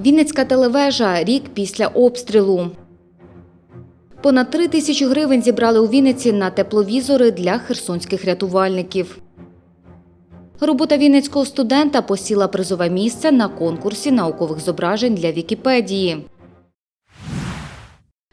Вінницька телевежа рік після обстрілу. Понад три тисячі гривень зібрали у Вінниці на тепловізори для херсонських рятувальників. Робота вінницького студента посіла призове місце на конкурсі наукових зображень для Вікіпедії.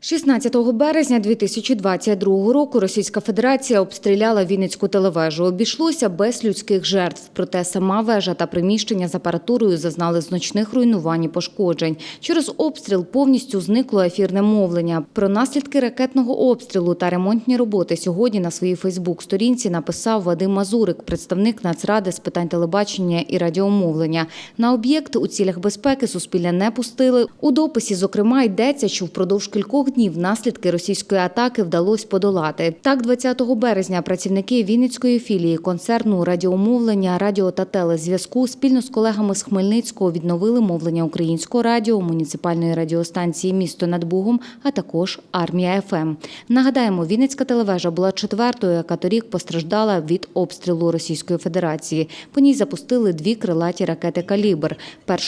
16 березня 2022 року Російська Федерація обстріляла Вінницьку телевежу. Обійшлося без людських жертв. Проте сама вежа та приміщення з апаратурою зазнали значних руйнувань і пошкоджень. Через обстріл повністю зникло ефірне мовлення. Про наслідки ракетного обстрілу та ремонтні роботи сьогодні на своїй Фейсбук-сторінці написав Вадим Мазурик, представник Нацради з питань телебачення і радіомовлення. На об'єкт у цілях безпеки Суспільне не пустили. У дописі, зокрема, йдеться, що впродовж кількох днів наслідки російської атаки вдалося подолати. Так, 20 березня працівники Вінницької філії концерну радіомовлення, радіо та телезв'язку спільно з колегами з Хмельницького відновили мовлення українського радіо, муніципальної радіостанції Місто над Бугом, а також армія ФМ. Нагадаємо, Вінницька телевежа була четвертою, яка торік постраждала від обстрілу Російської Федерації. По ній запустили дві крилаті ракети Калібр.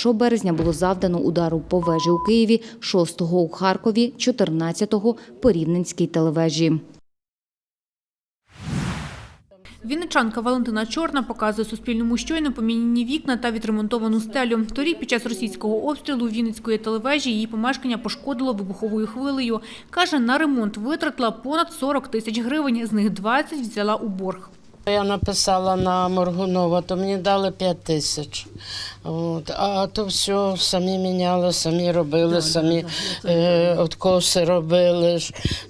1 березня було завдано удару по вежі у Києві, 6-го у Харкові, 14-го по Рівненській телевежі. Вінничанка Валентина Чорна показує Суспільному щойно поміняні вікна та відремонтовану стелю. Торік під час російського обстрілу Вінницької телевежі її помешкання пошкодило вибуховою хвилею. Каже, на ремонт витратила понад 40 тисяч гривень, з них 20 взяла у борг. Я написала на Моргунова, то мені дали 5 тисяч. От. А то все самі міняли, самі робили, самі е, откоси робили.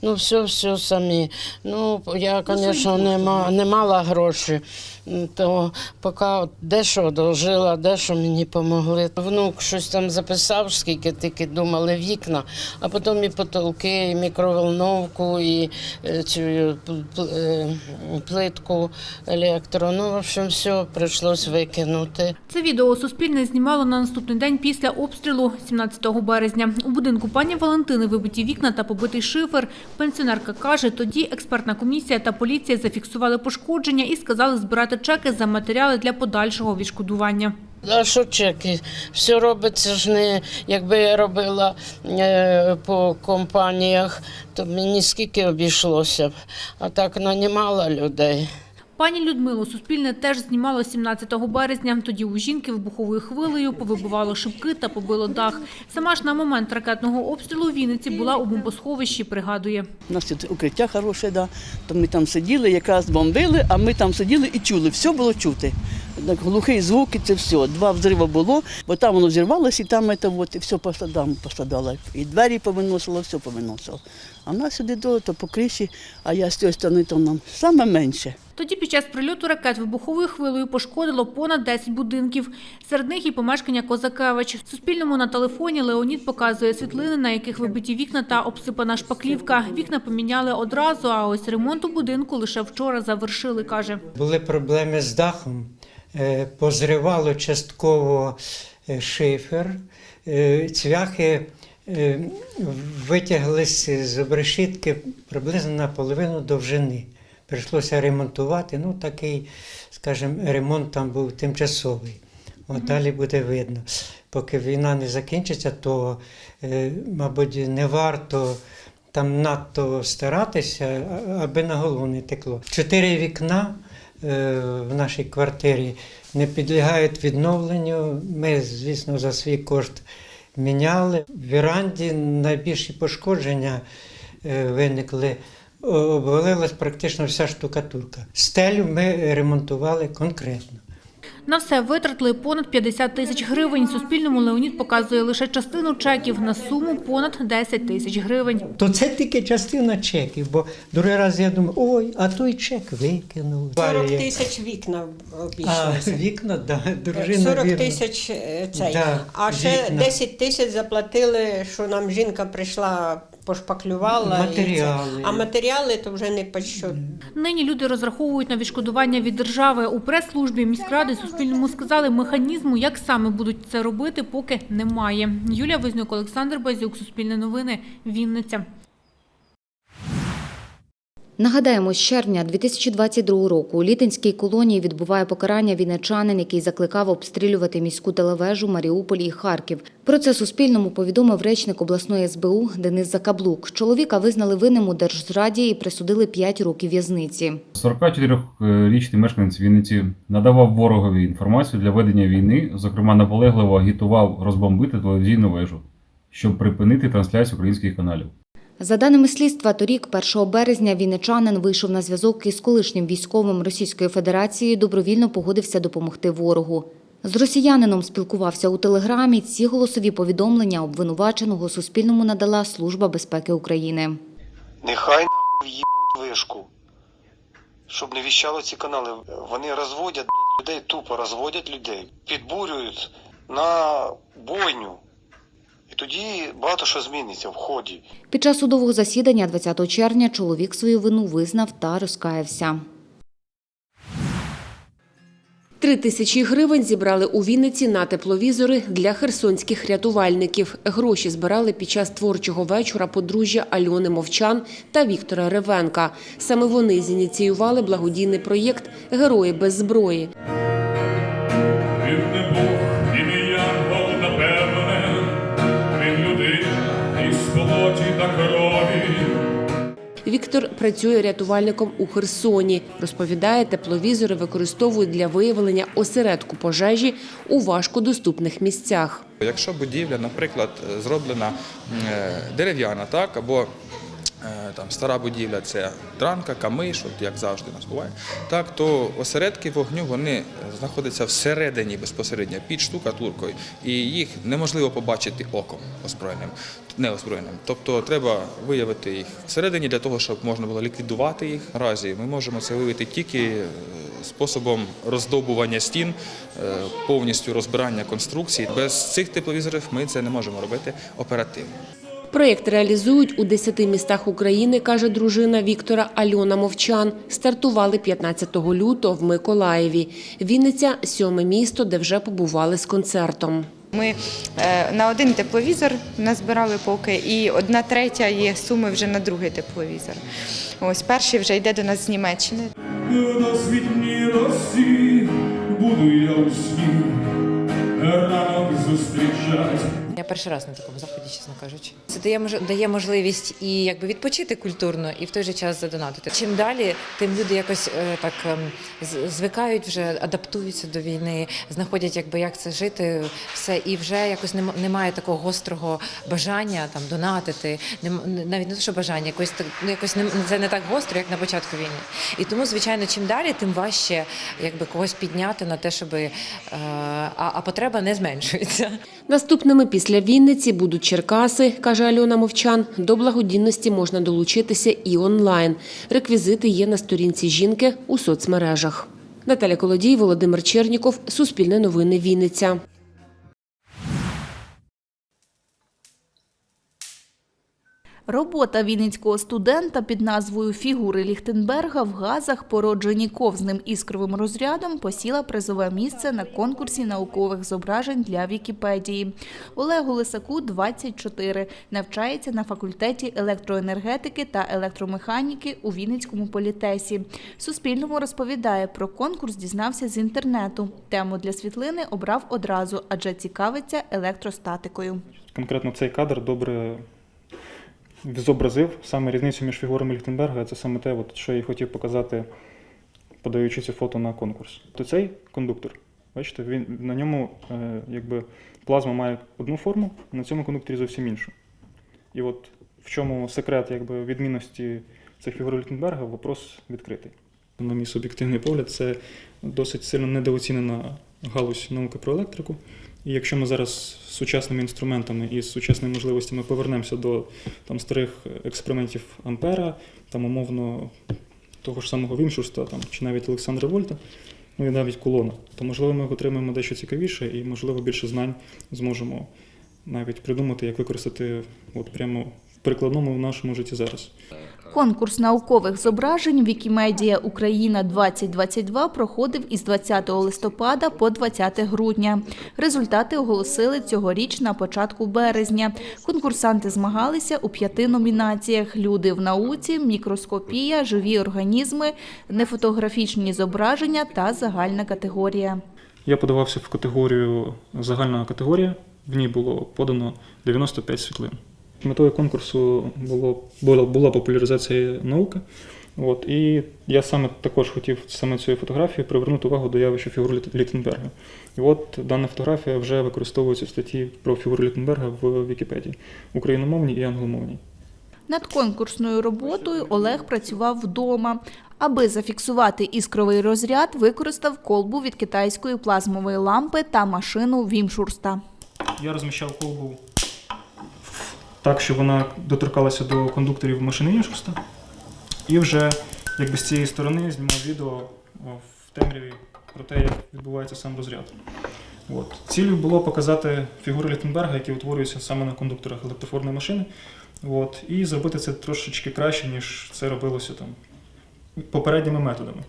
Ну, все, все самі. Ну, я, звісно, не, ма- не мала грошей. То поки от дещо одолжила, дещо мені допомогли. Внук щось там записав, скільки тільки думали вікна, а потім і потолки, і мікроволновку, і е, цю е, е, плитку електро. Ну, в общем, все прийшлось викинути. Це відео Суспільне знімало на наступний день після обстрілу 17 березня. У будинку пані Валентини вибиті вікна та побитий шифер. Пенсіонерка каже, тоді експертна комісія та поліція зафіксували пошкодження і сказали збирати чеки за матеріали для подальшого відшкодування. А що чеки? Все робиться ж не якби я робила е, по компаніях, то мені скільки обійшлося б. А так нанімала людей. Пані Людмилу Суспільне теж знімало 17 березня. Тоді у жінки вибуховою хвилею повибивало шибки та побило дах. Сама ж на момент ракетного обстрілу у Вінниці була у бомбосховищі, пригадує. У нас тут укриття хороше, да. то ми там сиділи, якраз бомбили, а ми там сиділи і чули, все було чути. Так, глухий звук і це все. Два взриви було, бо там воно зірвалося і там це, от, і все пострадало, пострадало. І двері повиносило, все повиносило. А в нас сюди до, то по криші, а я з цієї сторони то нам саме менше. Тоді під час прильоту ракет вибуховою хвилею пошкодило понад 10 будинків. Серед них і помешкання Козакевич. Суспільному на телефоні Леонід показує світлини, на яких вибиті вікна та обсипана шпаклівка. Вікна поміняли одразу, а ось ремонт у будинку лише вчора завершили, каже. Були проблеми з дахом, позривало частково е, шифер, е, цвяхи е, витяглися з обрешітки приблизно на половину довжини. Прийшлося ремонтувати. Ну, такий, скажімо, ремонт там був тимчасовий. От далі буде видно. Поки війна не закінчиться, то, е, мабуть, не варто там надто старатися, аби на голову не текло. Чотири вікна е, в нашій квартирі не підлягають відновленню. Ми, звісно, за свій кошт міняли. В віранді найбільші пошкодження е, виникли. Обвалилась практично вся штукатурка. Стелю ми ремонтували конкретно. На все витратили понад 50 тисяч гривень. Суспільному Леонід показує лише частину чеків на суму понад 10 тисяч гривень. То це тільки частина чеків, бо другий раз я думаю, ой, а той чек викинув. 40 тисяч вікна А, вікна, да, дружина 40 вірно. тисяч е, цей. Да, а ще вікна. 10 тисяч заплатили, що нам жінка прийшла, пошпаклювала. і це. Матеріали. А матеріали то вже не по що. Нині люди розраховують на відшкодування від держави. У прес-службі міськради Суспільному сказали, механізму, як саме будуть це робити, поки немає. Юлія Вознюк, Олександр Базюк, Суспільне новини, Вінниця. Нагадаємо, з червня 2022 року у Літинській колонії відбуває покарання вінничанин, який закликав обстрілювати міську телевежу Маріуполі і Харків. Про це Суспільному повідомив речник обласної СБУ Денис Закаблук. Чоловіка визнали винним у держзраді і присудили 5 років в'язниці. 44-річний мешканець Вінниці надавав ворогові інформацію для ведення війни, зокрема наполегливо агітував розбомбити телевізійну вежу, щоб припинити трансляцію українських каналів. За даними слідства, торік, 1 березня, вінничанин вийшов на зв'язок із колишнім військовим Російської Федерації і добровільно погодився допомогти ворогу. З росіянином спілкувався у телеграмі. Ці голосові повідомлення обвинуваченого Суспільному надала Служба безпеки України. Нехай нахуй вишку. Щоб не віщало ці канали. Вони розводять людей, тупо розводять людей, підбурюють на бойню. Тоді багато що зміниться в ході. Під час судового засідання 20 червня чоловік свою вину визнав та розкаявся. Три тисячі гривень зібрали у Вінниці на тепловізори для херсонських рятувальників. Гроші збирали під час творчого вечора подружжя Альони Мовчан та Віктора Ревенка. Саме вони зініціювали благодійний проєкт Герої без зброї. Віктор працює рятувальником у Херсоні. Розповідає, тепловізори використовують для виявлення осередку пожежі у важкодоступних місцях. Якщо будівля, наприклад, зроблена е, дерев'яна, так, або там, стара будівля це дранка, камиш, от як завжди нас буває, так, то осередки вогню вони знаходяться всередині безпосередньо під штукатуркою, і їх неможливо побачити оком озброєним, неозброєним. Тобто треба виявити їх всередині для того, щоб можна було ліквідувати їх. Наразі ми можемо це виявити тільки е, способом роздобування стін, е, повністю розбирання конструкцій. Без цих тепловізорів ми це не можемо робити оперативно. Проєкт реалізують у 10 містах України, каже дружина Віктора Альона Мовчан. Стартували 15 лютого в Миколаєві. Вінниця – сьоме місто, де вже побували з концертом. Ми е, на один тепловізор назбирали поки, і одна третя є суми вже на другий тепловізор. Ось перший вже йде до нас з Німеччини. На світній росі буду я у сні, ранок зустрічать. Перший раз на такому заході, чесно кажучи. Це дає дає можливість і якби відпочити культурно, і в той же час задонатити. Чим далі, тим люди якось е, так ем, звикають вже, адаптуються до війни, знаходять, якби як це жити, все, і вже якось нем- немає такого гострого бажання там донатити. Навіть не те, що бажання, якось так ну якось не це не так гостро, як на початку війни. І тому, звичайно, чим далі, тим важче якби когось підняти на те, щоб е, а, а потреба не зменшується. Наступними після Вінниці будуть Черкаси, каже Альона Мовчан. До благодійності можна долучитися і онлайн. Реквізити є на сторінці жінки у соцмережах. Наталя Колодій, Володимир Черніков, Суспільне новини Вінниця. Робота вінницького студента під назвою Фігури Ліхтенберга в газах, породжені ковзним іскровим розрядом, посіла призове місце на конкурсі наукових зображень для Вікіпедії. Олегу Лисаку 24, навчається на факультеті електроенергетики та електромеханіки у Вінницькому політесі. Суспільному розповідає про конкурс, дізнався з інтернету. Тему для світлини обрав одразу, адже цікавиться електростатикою. конкретно цей кадр добре зобразив саме різницю між фігурами Ліхтенберга. Це саме те, от, що я хотів показати, подаючи це фото на конкурс. То цей кондуктор, бачите, він на ньому е, якби плазма має одну форму, на цьому кондукторі зовсім іншу. І от в чому секрет якби, відмінності цих фігур Ліхтенберга, вопрос відкритий. На мій суб'єктивний погляд, це досить сильно недооцінена галузь науки про електрику. І якщо ми зараз з сучасними інструментами і з сучасними можливостями повернемося до там, старих експериментів Ампера, там умовно того ж самого Вімшурста там, чи навіть Олександра Вольта, ну і навіть Кулона, то можливо ми отримаємо дещо цікавіше і, можливо, більше знань зможемо навіть придумати, як використати от прямо прикладному в нашому житті зараз. Конкурс наукових зображень Вікімедія Україна 2022 проходив із 20 листопада по 20 грудня. Результати оголосили цьогоріч на початку березня. Конкурсанти змагалися у п'яти номінаціях: люди в науці, мікроскопія, живі організми, нефотографічні зображення та загальна категорія. Я подавався в категорію загальна категорія. В ній було подано 95 світлин. Метою конкурсу було, була, була популяризація науки. От, і я саме також хотів саме цією фотографією привернути увагу до явища фігури Літтенберга. І от дана фотографія вже використовується в статті про фігуру Літтенберга в Вікіпедії україномовній і англомовній. Над конкурсною роботою Олег працював вдома. Аби зафіксувати іскровий розряд, використав колбу від китайської плазмової лампи та машину Вімшурста. Я розміщав колбу так, щоб вона доторкалася до кондукторів машини Іншуста. І вже якби з цієї сторони знімав відео в темряві про те, як відбувається сам розряд. От. Цілею було показати фігури Літтенберга, які утворюються саме на кондукторах електрофорної машини. От. І зробити це трошечки краще, ніж це робилося там попередніми методами.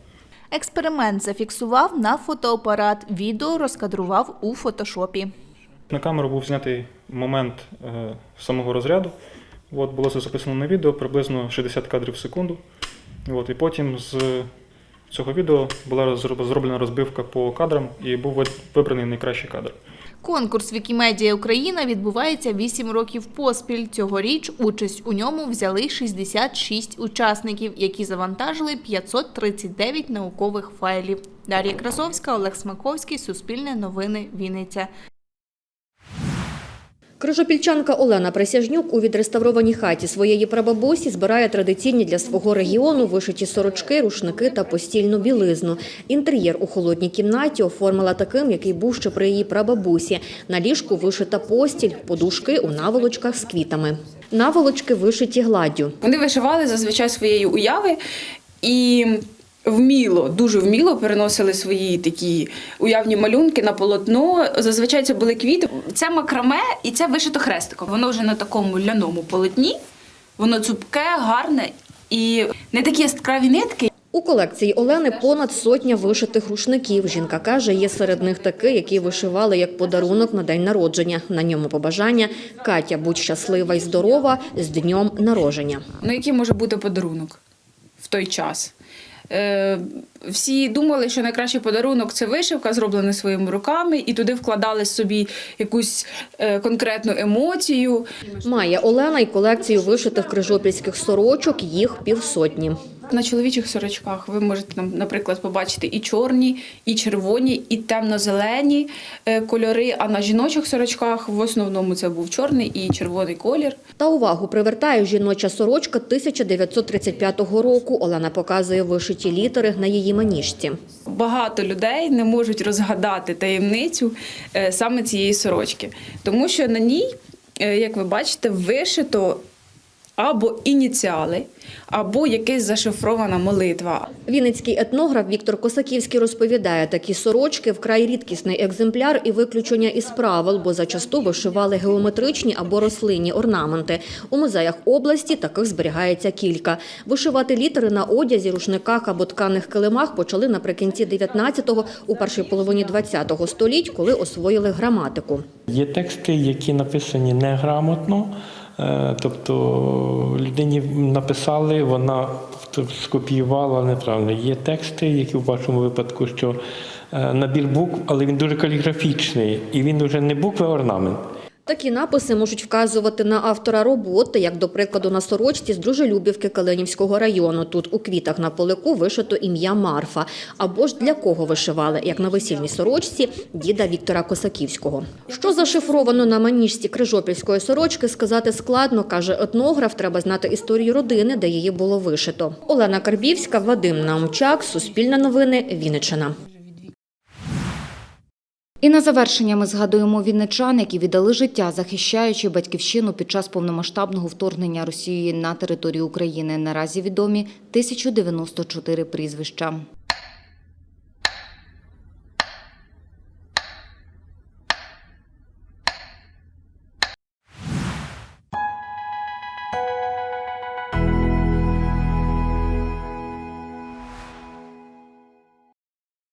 Експеримент зафіксував на фотоапарат, відео розкадрував у фотошопі. На камеру був знятий момент е, самого розряду. От, було це записано на відео приблизно 60 кадрів в секунду. От, і потім з цього відео була зроблена розбивка по кадрам і був вибраний найкращий кадр. Конкурс Вікімедія Україна відбувається 8 років поспіль. Цьогоріч участь у ньому взяли 66 учасників, які завантажили 539 наукових файлів. Дар'я Красовська, Олег Смаковський, Суспільне новини, Вінниця. Крижопільчанка Олена Присяжнюк у відреставрованій хаті своєї прабабусі збирає традиційні для свого регіону вишиті сорочки, рушники та постільну білизну. Інтер'єр у холодній кімнаті оформила таким, який був ще при її прабабусі. На ліжку вишита постіль, подушки у наволочках з квітами. Наволочки вишиті гладдю. Вони вишивали зазвичай своєї уяви і вміло, дуже вміло переносили свої такі уявні малюнки на полотно. Зазвичай це були квіти. Це макраме і це вишито хрестиком. Воно вже на такому ляному полотні, воно цупке, гарне і не такі яскраві нитки. У колекції Олени понад сотня вишитих рушників. Жінка каже, є серед них такий, який вишивали як подарунок на день народження. На ньому побажання Катя, будь щаслива й здорова з днем народження. Ну, який може бути подарунок в той час? Е, всі думали, що найкращий подарунок це вишивка, зроблена своїми руками, і туди вкладали собі якусь е, конкретну емоцію. Має Олена й колекцію вишитих крижопільських сорочок, їх півсотні. На чоловічих сорочках ви можете наприклад, побачити і чорні, і червоні, і темно-зелені е, кольори. А на жіночих сорочках в основному це був чорний і червоний колір. Та увагу привертає жіноча сорочка 1935 року. Олена показує вишиті літери на її маніжці. Багато людей не можуть розгадати таємницю е, саме цієї сорочки, тому що на ній, е, як ви бачите, вишито або ініціали, або якась зашифрована молитва. Вінницький етнограф Віктор Косаківський розповідає, такі сорочки вкрай рідкісний екземпляр і виключення із правил, бо зачасту вишивали геометричні або рослинні орнаменти. У музеях області таких зберігається кілька. Вишивати літери на одязі, рушниках або тканих килимах почали наприкінці 19-го, у першій половині 20-го століть, коли освоїли граматику. Є тексти, які написані неграмотно, тобто людині написали, вона скопіювала неправильно. Є тексти, які в вашому випадку, що е, набір букв, але він дуже каліграфічний, і він вже не букви, а орнамент. Такі написи можуть вказувати на автора роботи, як, до прикладу, на сорочці з Дружелюбівки Калинівського району. Тут у квітах на полику вишито ім'я Марфа. Або ж для кого вишивали, як на весільній сорочці діда Віктора Косаківського. Що зашифровано на маніжці крижопільської сорочки, сказати складно, каже етнограф. Треба знати історію родини, де її було вишито. Олена Карбівська, Вадим Наумчак, Суспільне новини, Вінниччина. І на завершення ми згадуємо вінничан, які віддали життя, захищаючи батьківщину під час повномасштабного вторгнення Росії на територію України. Наразі відомі 1094 прізвища.